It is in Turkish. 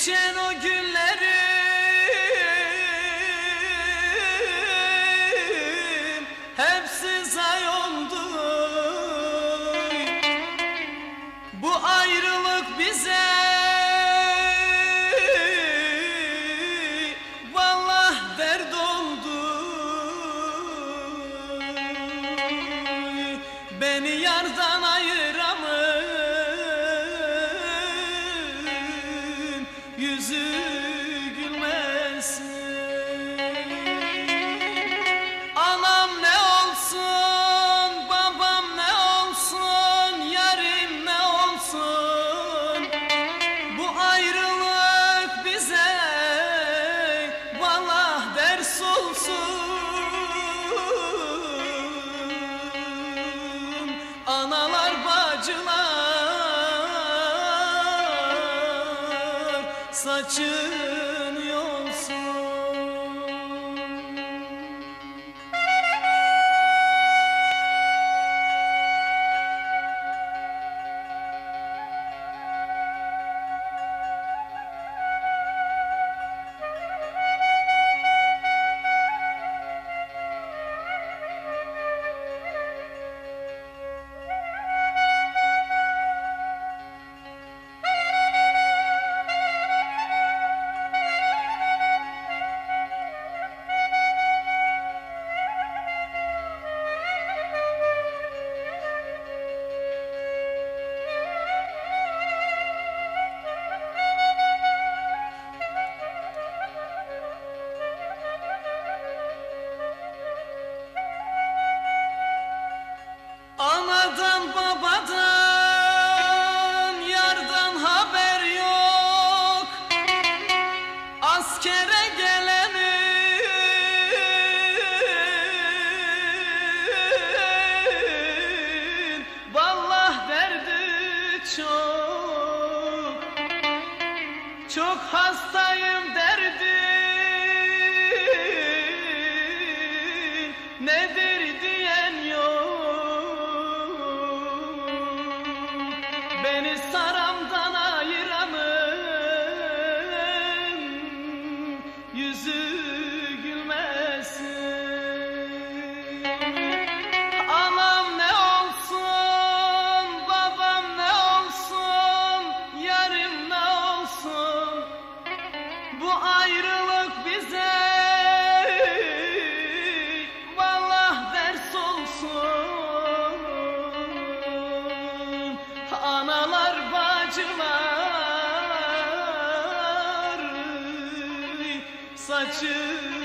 geçen o gün yüzü saçım Çok hastayım derdin Nedir diyen yok? Beni saramdan ayıranın Yüzü. acılar saçım